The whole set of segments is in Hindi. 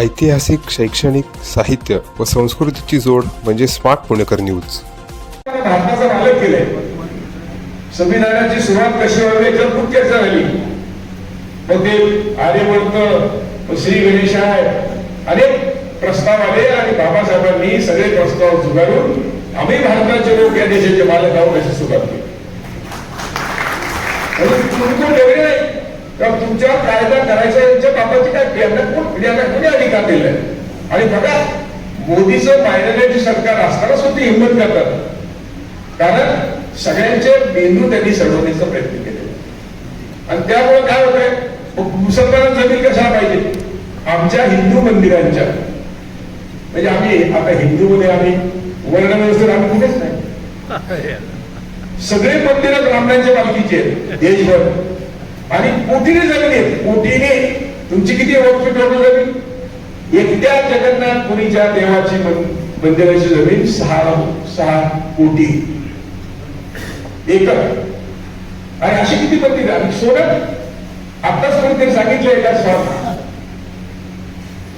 ऐतिहासिक शैक्षणिक साहित्य व संस्कृतीची जोड म्हणजे स्मार्ट पुणेकर न्यूज. भारताचा मालक केलाय. संविधानाची सुरुवात कशी व्हावी? याच्यावर खूप चर्चा झाली मग ते आर्यवर्त श्री गणेशाय अनेक प्रस्ताव आले आणि बाबासाहेबांनी सगळे प्रस्ताव झुगारून आम्ही भारताचे लोक या देशाचे मालक आहोत अशी सुरुवात केली. म्हणून नाही तर तुमच्या कायदा करायचा यांच्या बापाची काय यांना कोण यांना कोणी अधिकार दिलाय? आणि बघा मोदीचं मायनॉरिटी सरकार असताना सुद्धा हिंमत करतात. कारण सगळ्यांचे मेंदू त्यांनी सडवण्याचा प्रयत्न केले. आणि त्यामुळे काय होतंय? मग मुसलमानांना जमीन कशाला पाहिजे? आमच्या हिंदू मंदिरांच्या. म्हणजे आम्ही आता हिंदूमध्ये आम्ही वर्ण व्यवस्थेत आम्ही कुठेच नाही. सगळे मंदिरं ब्राह्मणांच्या मालकीचे आहेत. देशभर. आणि कोटीने जमीन आहेत कोटीने तुमची किती वक्फ टोटल जमीन एकट्या जगन्नाथ पुरीच्या देवाची मंदिराची जमीन सहा सहा कोटी. एकर आणि अशी किती मंदिर आणि सोनं आत्ताच कोणतरी सांगितलंय का स्वामी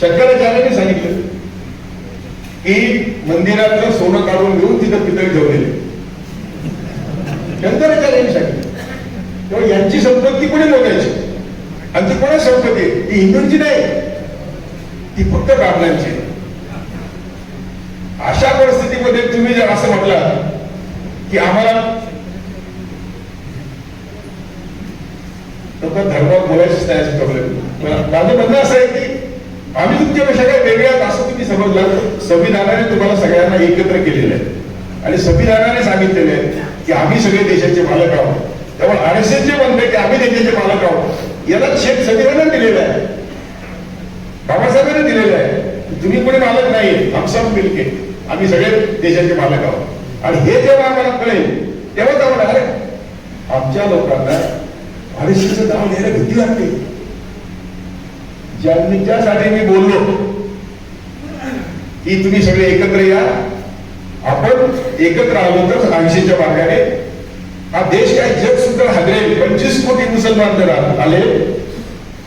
शंकराचार्याने सांगितलं की मंदिरातलं सोनं काढून घेऊन तिथं पितळ ठेवलेले. शंकराचार्यांनी पण यांची संपत्ती कोणी मोजायची आणि ती कोणा संपत्ती? ती हिंदूंची नाही. ती फक्त ब्राह्मणांची अशा परिस्थितीमध्ये तुम्ही जर असं म्हटलं की आम्हाला लोक धर्मात बोलायचीच नाही असं प्रॉब्लेम माझं म्हणणं असं आहे की आम्ही तुमच्यापेक्षा काही वेगळ्या असं तुम्ही समजलं संविधानाने तुम्हाला सगळ्यांना एकत्र केलेलं आहे. आणि संविधानाने सांगितलेलं आहे की आम्ही सगळे देशाचे मालक आहोत. त्यामुळे आर एस एस जे म्हणते की आम्ही देशाचे मालक आहोत. याला शेख संविधानाने दिलेलं आहे. बाबासाहेबांनी दिलेलं आहे. तुम्ही कोणी मालक नाही हम मिलके आम्ही सगळे देशाचे मालक आहोत. आणि हे जेव्हा आम्हाला कळेल तेव्हाच आम्हाला अरे आमच्या लोकांना आरएसएसचं नाव घ्यायला भीती वाटते. ज्यांच्यासाठी मी बोललो की तुम्ही सगळे एकत्र या. आपण एकत्र आलो तर ऐंशीच्या मार्गाने हा देश काय जग सुद्धा हादरेल पंचवीस कोटी मुसलमान जर आले.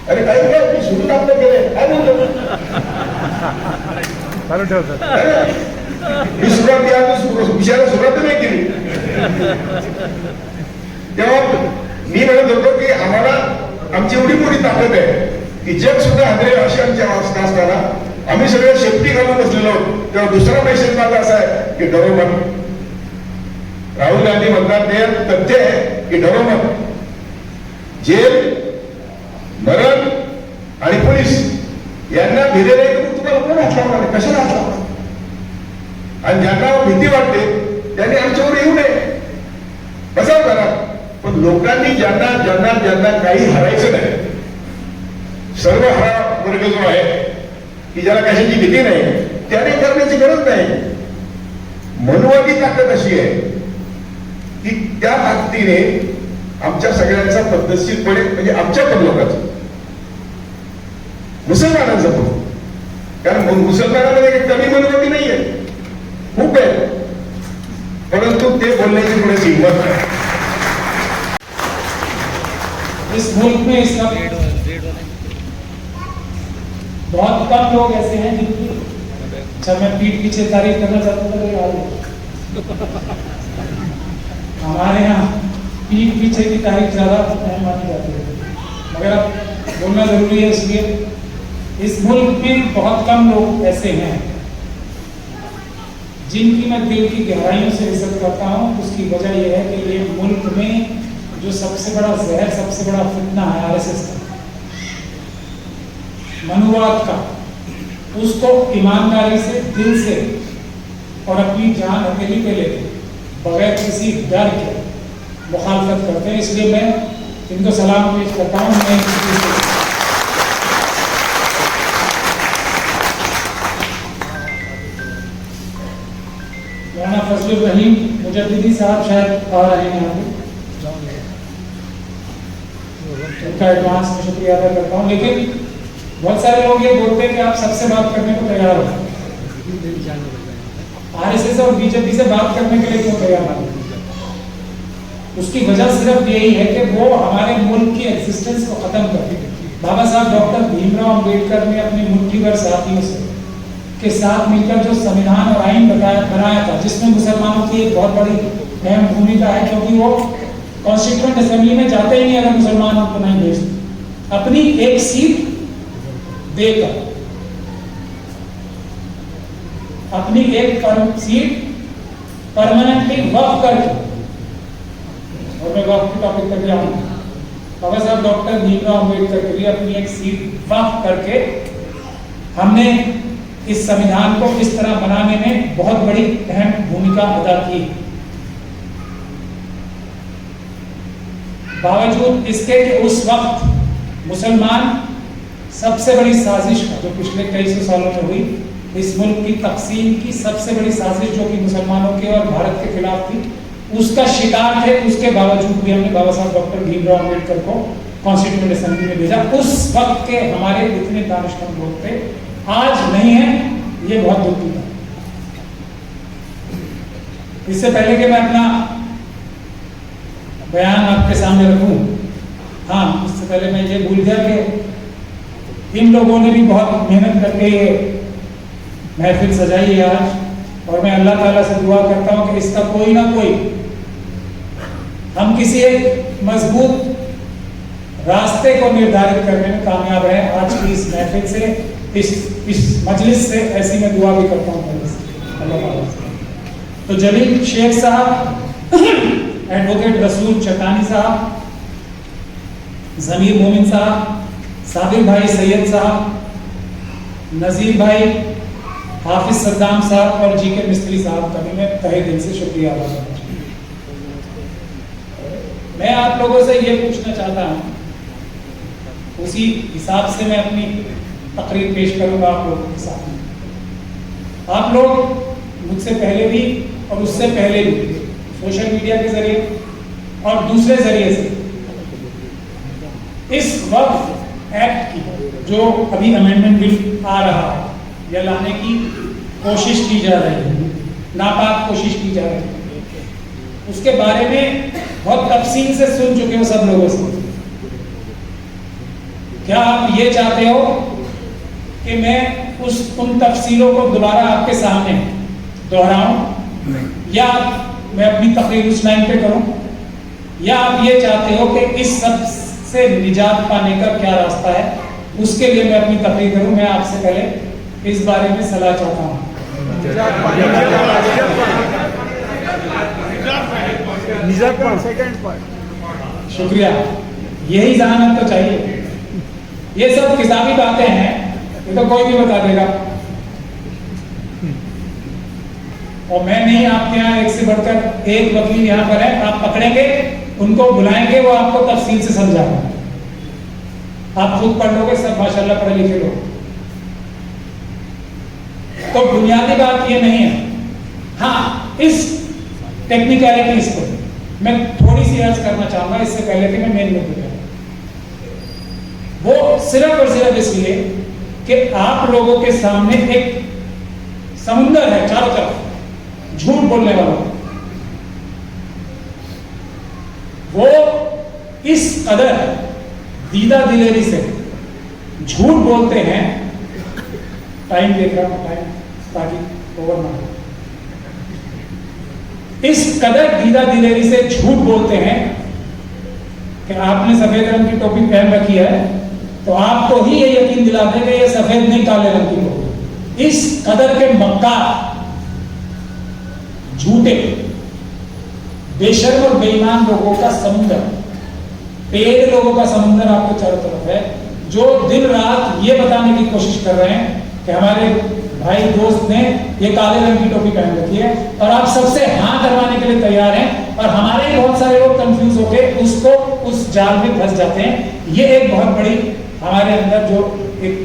अरे काय काय मी सुरू आपलं केलंय. काय बोलतो? मी सुरुवात या विषयाला सुरुवात नाही केली. तेव्हा मी म्हणत होतो की आम्हाला आमची एवढी मोठी ताकद आहे की जग सुद्धा हादरेल अशी आमची अवस्था असताना आम्ही सगळे शेफ्टी घालून बसलेलो. तेव्हा दुसरा मेसेज माझा असा आहे की मत राहुल गांधी म्हणतात ते तथ्य आहे की डरो जेल मरण आणि पोलीस यांना भिलेले तुम्हाला कोण हात लावणार कशाला हात आणि ज्यांना भीती वाटते त्यांनी आमच्यावर येऊ नये. बसाव करा पण लोकांनी ज्यांना ज्यांना ज्यांना काही हरायचं नाही सर्व हा वर्ग जो आहे की ज्याला कशाची भीती नाही त्याने करण्याची गरज नाही. मनुवादी ताकद अशी आहे की त्या ताकदीने आमच्या सगळ्यांचा पद्धतशीरपणे, म्हणजे आमच्या पण लोकांचं. मुसलमानांचं पण. कारण कमी खूप आहे. परंतु ते बोलण्याची थोडीशी हिंमत नाही। बहुत कम लोग ऐसे हैं जिनकी अच्छा मैं पीठ पीछे तारीफ़ करना चाहता था हमारे यहाँ पीठ पीछे की तारीख ज़्यादा नहीं मानी जाती है। मगर अब बोलना ज़रूरी है इसलिए, इस मुल्क में बहुत कम लोग ऐसे हैं जिनकी मैं दिल की गहराइयों से इज़्ज़त करता हूँ। उसकी वजह यह है कि ये मुल्क में जो सबसे बड़ा जहर, सबसे बड़ा फितना है आरएसएस का, मनुवाद का, उसको ईमानदारी से, दिल से और अपनी जान अकेली पे लेके बगैर किसी डर के मुखालफत करते हैं। इसलिए मैं इनको सलाम पेश करता हूँ। मैं मौलाना फजलुर रहीम मुजद्दिदी साहब शायद आ रहे हैं यहाँ उनका एडवांस में शुक्रिया अदा करता हूँ। लेकिन बहुत सारे लोग ये बोलते हैं कि आप सबसे बात करने को तैयार हो। आरएसएस और बीजेपी से बात करने के लिए क्यों तैयार नहीं उसकी वजह सिर्फ़ यही है कि वो हमारे मुल्क की एग्जिस्टेंस को खत्म कर बाबा साहब, डॉक्टर भीमराव अंबेडकर ने अपने मुट्ठी भर साथियों से के साथ मिलकर जो संविधान और आइन बनाया था, जिसमें मुसलमानों की एक बहुत बड़ी अहम भूमिका है, क्योंकि वो कॉन्स्टिट्यूंट असेंबली में जाते ही नहीं, अगर मुसलमान उनको नहीं भेजते। अपनी एक सीट देकर अपनी एक पर, सीट परमानेंटली वफ करके और मैं वफ के टॉपिक पर हूँ बाबा साहब डॉक्टर भीमराव अंबेडकर के लिए अपनी एक सीट वफ करके हमने इस संविधान को इस तरह बनाने में बहुत बड़ी अहम भूमिका अदा की। बावजूद इसके कि उस वक्त मुसलमान सबसे बड़ी साजिश जो पिछले कई सौ सालों में हुई इस मुल्क की तकसीम की सबसे बड़ी साजिश जो कि मुसलमानों के और भारत के खिलाफ थी, उसका शिकार थे, उसके बावजूद भी हमने बाबा साहब डॉक्टर भीमराव अंबेडकर को कॉन्स्टिट्यूंट असेंबली में भेजा। उस वक्त के हमारे इतने दानिशमंद लोग थे, आज नहीं है, ये बहुत दुख की बात इससे पहले कि मैं अपना बयान आपके सामने रखूँ हाँ इससे पहले मैं ये भूल गया कि इन लोगों ने भी बहुत मेहनत करके महफिल सजाई है आज और मैं अल्लाह ताला से दुआ करता हूँ कि इसका कोई ना कोई, हम किसी एक मज़बूत रास्ते को निर्धारित करने में कामयाब रहे आज की इस महफिल से, इस इस मजलिस से ऐसी मैं दुआ भी करता हूँ। तो जलील शेख साहब, एडवोकेट रसूल चटानी साहब, जमीर मोमिन साहब साबिर भाई सैयद साहब, नजीर भाई हाफिज सद्दाम साहब और जी के मिस्त्री साहब का भी मैं तहे दिल से शुक्रिया अदा। मैं आप लोगों से ये पूछना चाहता हूँ, उसी हिसाब से मैं अपनी तकरीर पेश करूँगा आप लोगों के सामने आप लोग मुझसे पहले भी और उससे पहले भी सोशल मीडिया के ज़रिए और दूसरे ज़रिए से इस वक्त एक्ट की जो अभी अमेंडमेंट बिल आ रहा है या लाने की कोशिश की जा रही है। नापाक कोशिश की जा रही है। उसके बारे में बहुत तफसील से सुन चुके हो सब लोगों से। क्या आप ये चाहते हो कि मैं उस उन तफसीलों को दोबारा आपके सामने दोहराऊं? या मैं अपनी तकरीर उस लाइन पे करूँ? या आप ये चाहते हो कि इस सबसे निजात पाने का क्या रास्ता है? उसके लिए मैं अपनी तकरीर करूँ? मैं आपसे पहले इस बारे में सलाह चाहता हूँ। शुक्रिया। यही जहानत तो चाहिए। ये सब किताबी बातें हैं ये तो कोई भी बता देगा। और मैं नहीं आपके यहाँ एक से बढ़कर एक वकील यहाँ पर है आप पकड़ेंगे उनको बुलाएँगे वो आपको तफसील से समझाएँगे। आप खुद पढ़ लोगे सब माशाल्लाह पढ़े लिखे लोग। तो बुनियादी बात ये नहीं है। हाँ इस टेक्निकलिटीज को मैं थोड़ी सी अर्ज़ करना चाहूँगा, इससे पहले कि मैं मेन मुद्दे वो सिर्फ़ और सिर्फ़ इसलिए कि आप लोगों के सामने एक समुंदर है चारों तरफ़, झूठ बोलने वाला। वो इस कदर दीदा दिलेरी से झूठ बोलते हैं। टाइम देख रहा हूँ टाइम ताकि ओवर ना हो। इस कदर दीदा दिलेरी से झूठ बोलते हैं कि आपने सफ़ेद रंग की टोपी पहन रखी है तो आपको ही ये यकीन दिला देंगे ये सफ़ेद नहीं, काले रंग की टोपी। इस कदर के मक्कार झूठे, बेशर्म और बेईमान लोगों का समुद्र, पेड़ लोगों का समुद्र आपको चारों तरफ़ है, जो दिन रात ये बताने की कोशिश कर रहे हैं कि हमारे भाई दोस्त ने ये काले रंग की टोपी पहन रखी है और आप सबसे हाँ करवाने के लिए तैयार हैं और हमारे बहुत सारे लोग कंफ्यूज होके उसको उस जाल में फंस जाते हैं। ये एक बहुत बड़ी हमारे अंदर जो एक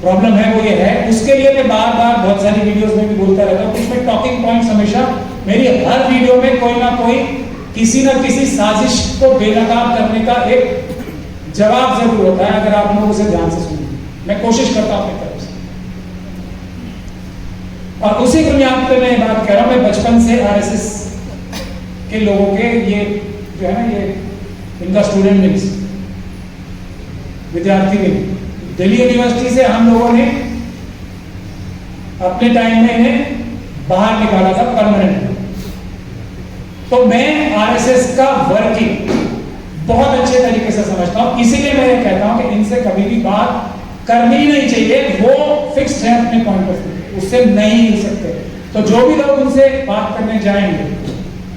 प्रॉब्लम है वो ये है। उसके लिए मैं बार बार बहुत सारी वीडियोस में भी बोलता रहता हूँ उसमें टॉकिंग पॉइंट्स हमेशा मेरी हर वीडियो में कोई ना कोई किसी ना किसी साजिश को बेनकाब करने का एक जवाब ज़रूर होता है, अगर आप लोग उसे ध्यान से सुनिए। मैं कोशिश करता हूँ अपनी तरफ़ और उसी बुनियाद पे मैं बात कह रहा हूँ, मैं बचपन से आरएसएस के लोगों के ये जो है ना, ये इनका स्टूडेंट मिल्स विद्यार्थी लिए दिल्ली यूनिवर्सिटी से हम लोगों ने अपने टाइम में इन्हें बाहर निकाला था परमानेंट तो मैं आरएसएस का वर्किंग बहुत अच्छे तरीके से समझता हूँ, इसीलिए मैं कहता हूँ कि इनसे कभी भी बात करनी ही नहीं चाहिए, वो फिक्स्ड है अपने पॉइंट ऑफ़ व्यू उससे नहीं हिल सकते। तो जो भी लोग उनसे बात करने जाएँगे,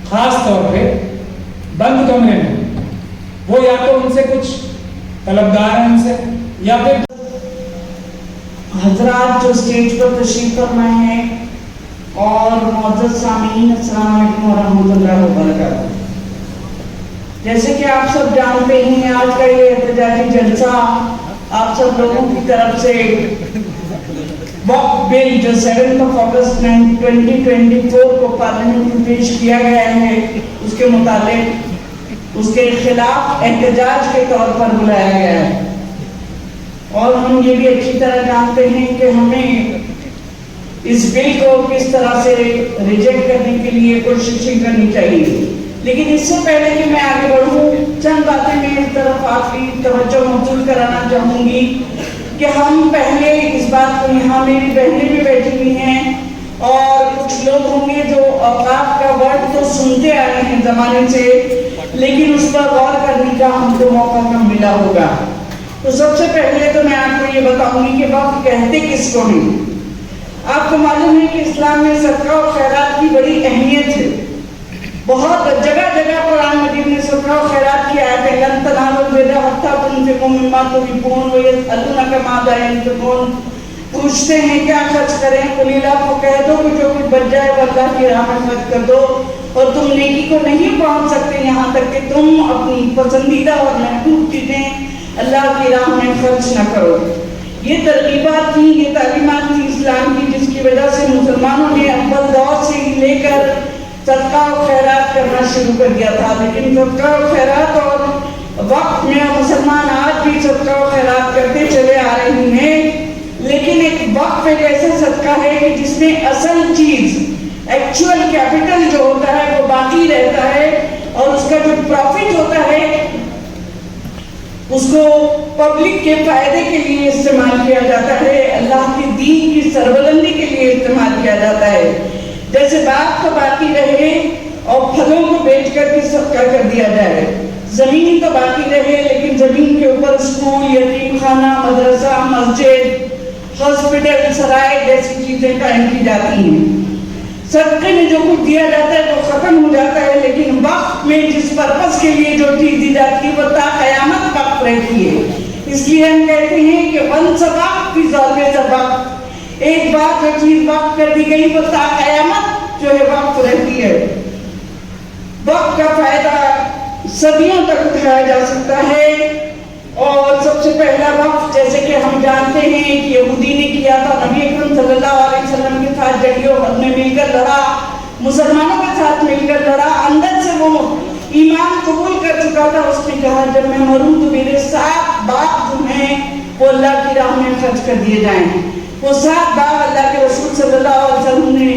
खास तौर पे बंद कमरे में, वो या तो उनसे कुछ तलबदार है उनसे, या फिर हजरात जो स्टेज पर तशरीफ़ फरमाए हैं, और मौजूद सामीन वालेकुम जैसे कि आप सब जानते हैं, आज का ये एहतजाजी जलसा आप सब लोगों की तरफ़ से वक्त बिल जो सेवन ऑफ़ अगस्त 2024 को पार्लियामेंट में पेश किया गया है, उसके मुताबिक उसके खिलाफ एहतजाज के तौर पर बुलाया गया है। और हम ये भी अच्छी तरह जानते हैं कि हमें इस बिल को किस तरह से रिजेक्ट करने के लिए कोशिशें करनी चाहिए। लेकिन इससे पहले कि मैं आगे बढ़ूं, चंद बातें मेरी तरफ़ आपकी तवज्जो मौजूद कराना चाहूँगी कि हम पहले इस बात को यहाँ मेरी बहनें भी बैठी हुई हैं और कुछ लोग होंगे जो औकात का वर्ड तो सुनते आए हैं जमाने से, लेकिन उस पर गौर करने का हमको मौका कम मिला होगा। तो सबसे पहले तो मैं आपको ये बताऊँगी कि वक्त कहते किसको नहीं आपको मालूम है कि इस्लाम में सदका और खैरात की बड़ी अहमियत है। बहुत जगह जगह कुरान मजीद में सदका और खैरात की आयत है लन तनालुल बिर्रा हत्ता तुनफिकू मिम्मा तुहिब्बून व यसअलूनका माज़ा यनफिकून पूछते हैं, क्या खर्च करें? कुलीला को कह दो कि जो कुछ बच जाए वो अल्लाह की राह में खर्च कर दो। और तुम नेकी को नहीं पहुँच सकते यहाँ तक कि तुम अपनी पसंदीदा और महबूब चीज़ें अल्लाह की राह में खर्च न करो। ये तरकीबात थी, ये तालीमत थी इस्लाम की, जिसकी वजह से मुसलमानों ने अव्वल दौर से ही लेकर सदका खैरात करना शुरू कर दिया था, लेकिन खैरात और वक्त में मुसलमान आज भी सदका खैरात करते चले आ रहे हैं, लेकिन एक वक्त एक ऐसा सदका है कि जिसमें असल चीज़ एक्चुअल कैपिटल जो होता है, वो बाकी रहता है और उसका जो प्रॉफिट होता है, उसको पब्लिक के फ़ायदे के लिए इस्तेमाल किया जाता है, अल्लाह के दीन की सरबलंदी के लिए इस्तेमाल किया जाता है। जैसे बात तो बाकी रहे और फलों को बेच करके सबका कर दिया जाए। ज़मीन तो बाकी रहे, लेकिन ज़मीन के ऊपर स्कूल यतीम खाना, मदरसा, मस्जिद, हॉस्पिटल, सराय जैसी चीज़ें कायम की जाती हैं। सदके में जो कुछ दिया जाता है, वो खत्म हो जाता है, लेकिन वक्त में जिस पर्पज के लिए जो चीज़ दी जाती है, वो ता कयामत वक्त रहती है। इसलिए हम कहते हैं कि वन सबक की जौलमे सबक एक बार जो चीज़ वक्त कर दी गई, वो कयामत जो है वक्त रहती है। वक्त का फ़ायदा सदियों तक उठाया जा सकता है। और सबसे पहला वक्त, जैसे कि हम जानते हैं कि यहूदी ने किया था, नबी अकरम सल्लल्लाहु अलैहि वसल्लम के साथ जंगियों में मिलकर लड़ा, मुसलमानों के साथ मिलकर लड़ा, अंदर से वो ईमान कबूल कर चुका था, उसने कहा, जब मैं मरूं तो मेरे साथ बाप जो हैं, वो अल्लाह की राह में खर्च कर दिए जाएँ। वो सात बाप अल्लाह के रसूल सल्लल्लाहु अलैहि वसल्लम ने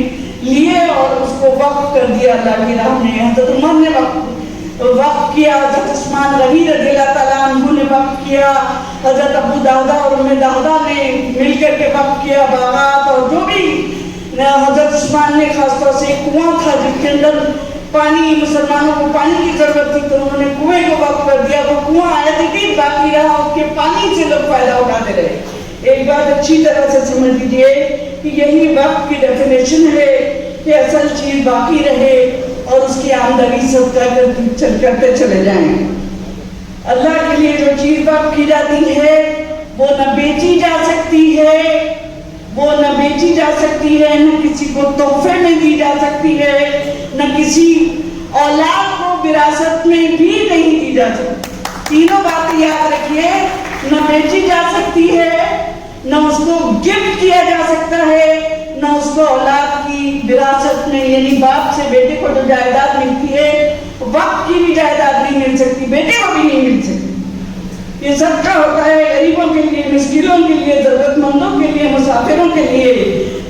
लिए और उसको वक्त कर दिया अल्लाह की राह में। हज़रत उमर ने वक्त वक्त किया, हज़रत उस्मान गनी रजीला तला ने वक्त किया, हज़रत अबू दादा और उम्मे दादा ने मिलकर के वक्त किया बागात और जो भी। हज़रत उस्मान ने खासतौर से कुआँ था जिसके अंदर पानी, मुसलमानों को पानी की ज़रूरत थी तो उन्होंने कुएँ को वक्त कर दिया। वो कुआँ आया थी बाकी रहा उसके पानी से लोग फ़ायदा उठाते रहे। एक बात अच्छी तरह से समझ लीजिए कि यही वक्त की डेफिनेशन है कि असल चीज़ बाकी रहे और उसकी आमदनी सब चल करते चले जाए। अल्लाह के लिए जो चीज़ वक्त की जाती है, वो न बेची जा सकती है, वो न बेची जा सकती है, न किसी को तोहफे में दी जा सकती है, न किसी औलाद को विरासत में भी नहीं दी जा सकती। तीनों बातें याद रखिए, न बेची जा सकती है न उसको गिफ्ट किया जा सकता है, न उसको औलाद की विरासत में, यानी बाप से बेटे को जो जायदाद मिलती है, वक्त की भी जायदाद नहीं मिल सकती, बेटे को भी नहीं मिल सकती। ये सबका होता है गरीबों के लिए मुश्किलों के लिए, जरूरतमंदों के लिए, मुसाफिरों के लिए।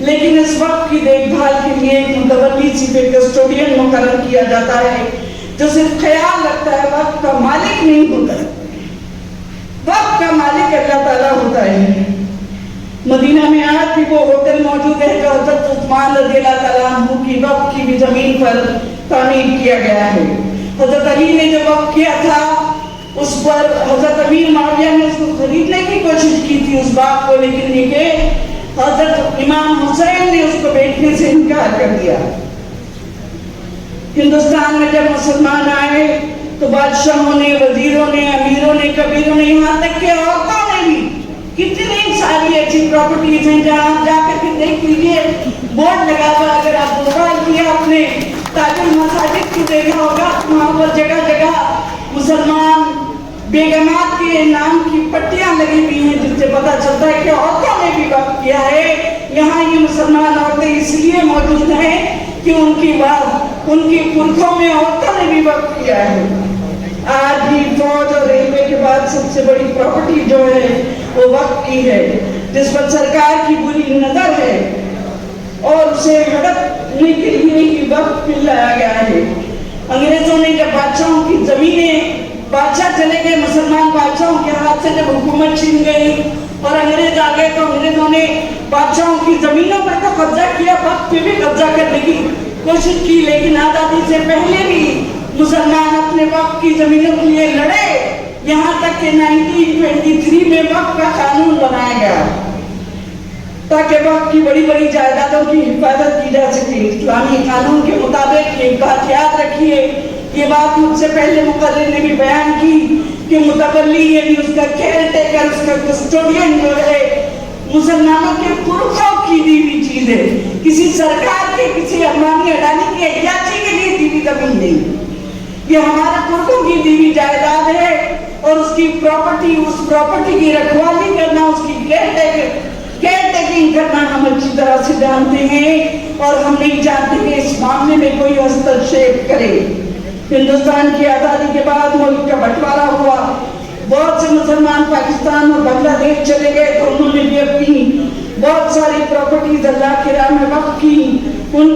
लेकिन इस वक्त की देखभाल के लिए एक मुतवली पे कस्टोडियन मुकर किया जाता है, जो सिर्फ़ ख्याल रखता है, वक्त का मालिक नहीं होता। वक्त का मालिक अल्लाह ताला होता है। मदीना में आज भी वो होटल मौजूद है जो हज़रत उस्मान रज़ी अल्लाह तआला अन्हु की वक्त की भी ज़मीन पर तामीर किया गया है। हज़रत अली ने जो वक्त किया था, उस पर हज़रत अमीर माविया ने उसको खरीदने की कोशिश की थी उस बाग को, लेकिन ये के हज़रत इमाम हुसैन ने उसको बेचने से इनकार कर दिया। हिंदुस्तान में जब मुसलमान आए तो बादशाहों ने, वजीरों ने, अमीरों ने, कबीरों ने, यहाँ तक के औरतों ने भी कितनी सारी ऐसी प्रॉपर्टीज़ हैं, जहाँ आप जाकर के देख लीजिए। बोर्ड लगा हुआ अगर आप मोबाइल किया आपने, ताकि मसाजिद की देखा होगा? वहाँ पर जगह जगह मुसलमान, बेगमात के नाम की पट्टियाँ लगी हुई हैं जिससे पता चलता है कि औरतों ने भी वक्त किया है। यहाँ ये मुसलमान औरतें इसलिए मौजूद हैं कि उनकी बात उनकी पुरखों में औरतों ने भी वक्त किया है। आज भी फौज और रेलवे के बाद सबसे बड़ी प्रॉपर्टी जो है वो वक्त की है, जिस पर सरकार की बुरी नज़र है, और उसे हड़पने के लिए ही वक्त मिल लाया गया है। अंग्रेज़ों ने जब बादशाहों की जमीनें, बादशाह चले गए, मुसलमान बादशाहों के हाथ से जब हुकूमत छीन गई, और अंग्रेज़ आ गए तो अंग्रेज़ों ने बादशाहों की जमीनों पर तो कब्जा किया, वक्त पे भी कब्जा करने की कोशिश की, लेकिन आज़ादी से पहले भी मुसलमान अपने वक्त की जमीनों के लिए लड़े। यहाँ तक कि 1923 में वक्त का कानून बनाया गया। ताकि वक्त की बड़ी बड़ी जायदादों की हिफाजत की जा सके। इस्लामी कानून के मुताबिक एक बात याद रखिए। ये बात मुझसे पहले मुकर्र ने भी बयान की कि मुतवली यानी उसका केयर टेकर उसका कस्टोडियन जो है, मुसलमानों के पुरखों की दी हुई चीज़ है। किसी सरकार के, किसी अम्बानी अडानी की अयाची के लिए दी हुई ज़मीन नहीं। ये हमारे पुरखों की दी हुई जायदाद है। और उसकी प्रॉपर्टी उस प्रॉपर्टी की रखवाली करना, उसकी टेकिंग करना हम अच्छी तरह से जानते हैं और हम नहीं चाहते कि इस मामले में कोई हस्तक्षेप करे। हिंदुस्तान की आज़ादी के बाद मुल्क का बंटवारा हुआ। बहुत से मुसलमान पाकिस्तान और बांग्लादेश चले गए तो उन्होंने भी अपनी बहुत सारी प्रॉपर्टीज़ अल्लाह के राम में वक्त की। उन